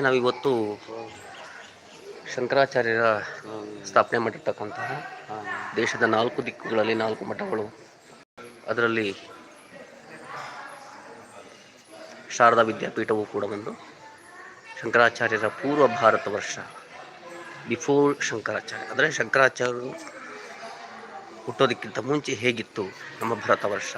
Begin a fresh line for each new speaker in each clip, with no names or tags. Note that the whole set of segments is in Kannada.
ನಾವಿವತ್ತು ಶಂಕರಾಚಾರ್ಯರ ಸ್ಥಾಪನೆ ಮಾಡಿರ್ತಕ್ಕಂತಹ ದೇಶದ ನಾಲ್ಕು ದಿಕ್ಕುಗಳಲ್ಲಿ ನಾಲ್ಕು ಮಠಗಳು. ಅದರಲ್ಲಿ ಶಾರದಾ ವಿದ್ಯಾಪೀಠವೂ ಕೂಡ ಒಂದು ಶಂಕರಾಚಾರ್ಯರ ಪೂರ್ವ ಭಾರತ ವರ್ಷ, ಬಿಫೋರ್ ಶಂಕರಾಚಾರ್ಯ. ಅಂದರೆ ಶಂಕರಾಚಾರ್ಯರು ಹುಟ್ಟೋದಕ್ಕಿಂತ ಮುಂಚೆ ಹೇಗಿತ್ತು ನಮ್ಮ ಭಾರತ ವರ್ಷ?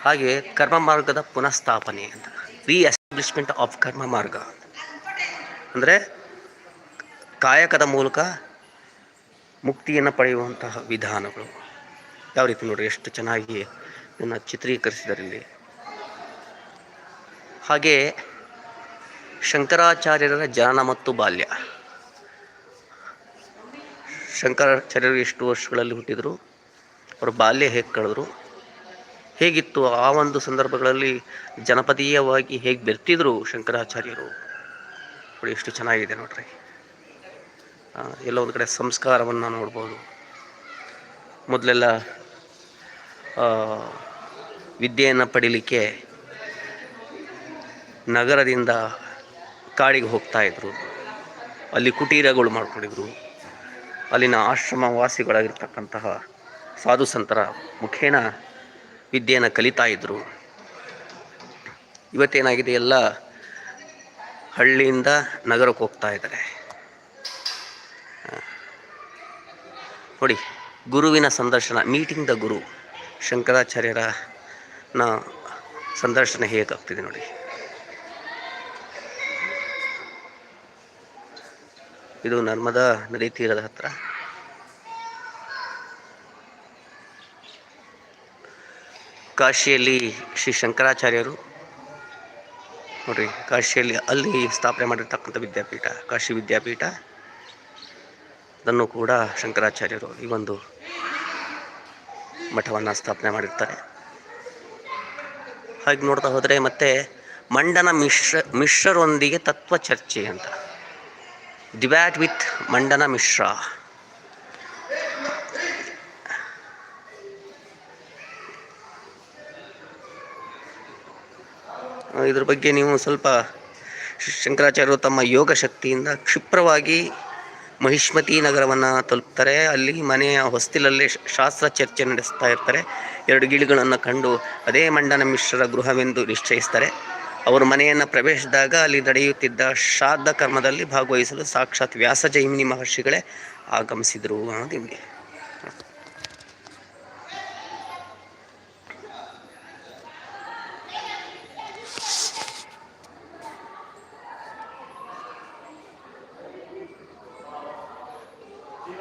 ಹಾಗೆ ಕರ್ಮ ಮಾರ್ಗದ ಪುನಃಸ್ಥಾಪನೆ ಅಂತ. ರೀ ಎಸ್ಟಾಬ್ಲಿಷ್ಮೆಂಟ್ ಆಫ್ ಕರ್ಮ ಮಾರ್ಗ. ಅಂದರೆ ಕಾಯಕದ ಮೂಲಕ ಮುಕ್ತಿಯನ್ನು ಪಡೆಯುವಂತಹ ವಿಧಾನಗಳು. ಯಾವ ರೀತಿ ನೋಡ್ರಿ, ಎಷ್ಟು ಚೆನ್ನಾಗಿ ಇದನ್ನು ಚಿತ್ರೀಕರಿಸಿದರಲ್ಲಿ ಹಾಗೆ ಶಂಕರಾಚಾರ್ಯರ ಜನನ ಮತ್ತು ಬಾಲ್ಯ. ಶಂಕರಾಚಾರ್ಯರು ಎಷ್ಟು ವರ್ಷಗಳಲ್ಲಿ ಹುಟ್ಟಿದರು, ಅವರ ಬಾಲ್ಯ ಹೇಗೆ ಕಳೆದ್ರು, ಹೇಗಿತ್ತು ಆ ಒಂದು ಸಂದರ್ಭಗಳಲ್ಲಿ ಜನಪದೀಯವಾಗಿ ಹೇಗೆ ಬೆರ್ತಿದ್ರು ಶಂಕರಾಚಾರ್ಯರು? ನೋಡಿ ಎಷ್ಟು ಚೆನ್ನಾಗಿದೆ ನೋಡ್ರಿ. ಎಲ್ಲ ಒಂದು ಕಡೆ ಸಂಸ್ಕಾರವನ್ನು ನೋಡ್ಬೋದು. ಮೊದಲೆಲ್ಲ ವಿದ್ಯೆಯನ್ನು ಪಡೀಲಿಕ್ಕೆ ನಗರದಿಂದ ಕಾಡಿಗೆ ಹೋಗ್ತಾ ಇದ್ರು. ಅಲ್ಲಿ ಕುಟೀರಗಳು ಮಾಡಿಕೊಂಡಿದ್ರು. ಅಲ್ಲಿನ ಆಶ್ರಮ ವಾಸಿಗಳಾಗಿರ್ತಕ್ಕಂತಹ ಸಾಧು ಸಂತರ ಮುಖೇನ ವಿದ್ಯೆಯನ್ನು ಕಲಿತಾ ಇದ್ದರು ಇವತ್ತೇನಾಗಿದೆ, ಎಲ್ಲ ಹಳ್ಳಿಯಿಂದ ನಗರಕ್ಕೆ ಹೋಗ್ತಾ ಇದ್ದಾರೆ. ನೋಡಿ, ಗುರುವಿನ ಸಂದರ್ಶನ ಮೀಟಿಂಗ್ ದ ಗುರು ಶಂಕರಾಚಾರ್ಯರ ನ ಸಂದರ್ಶನ ಹೇಗಾಗ್ತಿದೆ ನೋಡಿ. ಇದು ನರ್ಮದಾ ನದಿ ತೀರದ ಹತ್ರ. ಕಾಶಿಯಲ್ಲಿ ಶ್ರೀ ಶಂಕರಾಚಾರ್ಯರು ನೋಡ್ರಿ ಕಾಶಿಯಲ್ಲಿ ಅಲ್ಲಿ ಸ್ಥಾಪನೆ ಮಾಡಿರ್ತಕ್ಕಂಥ ವಿದ್ಯಾಪೀಠ, ಕಾಶಿ ವಿದ್ಯಾಪೀಠ ಅದನ್ನು ಕೂಡ ಶಂಕರಾಚಾರ್ಯರು ಈ ಒಂದು ಮಠವನ್ನು ಸ್ಥಾಪನೆ ಮಾಡಿರ್ತಾರೆ. ಹಾಗೆ ನೋಡ್ತಾ ಹೋದರೆ ಮತ್ತೆ ಮಂಡನ ಮಿಶ್ರ, ಮಿಶ್ರರೊಂದಿಗೆ ತತ್ವ ಚರ್ಚೆ ಅಂತ ಡಿಬ್ಯಾಟ್ ವಿತ್ ಮಂಡನ ಮಿಶ್ರ. ಇದ್ರ ಬಗ್ಗೆ ನೀವು ಸ್ವಲ್ಪ ಶಂಕರಾಚಾರ್ಯರು ತಮ್ಮ ಯೋಗ ಶಕ್ತಿಯಿಂದ ಕ್ಷಿಪ್ರವಾಗಿ ಮಹಿಷ್ಮತಿ ನಗರವನ್ನು ತಲುಪ್ತಾರೆ. ಅಲ್ಲಿ ಮನೆಯ ಹೊಸ್ತಿಲಲ್ಲೇ ಶಾಸ್ತ್ರ ಚರ್ಚೆ ನಡೆಸ್ತಾ ಇರ್ತಾರೆ. ಎರಡು ಗಿಳಿಗಳನ್ನು ಕಂಡು ಅದೇ ಮಂಡನ ಮಿಶ್ರರ ಗೃಹವೆಂದು ನಿಶ್ಚಯಿಸ್ತಾರೆ. ಅವರು ಮನೆಯನ್ನು ಪ್ರವೇಶಿಸಿದಾಗ ಅಲ್ಲಿ ನಡೆಯುತ್ತಿದ್ದ ಶ್ರಾದ್ದ ಕರ್ಮದಲ್ಲಿ ಭಾಗವಹಿಸಲು ಸಾಕ್ಷಾತ್ ವ್ಯಾಸ ಜೈಮಿನಿ ಮಹರ್ಷಿಗಳೇ ಆಗಮಿಸಿದರು ಅನ್ನೋದು ನಿಮಗೆ.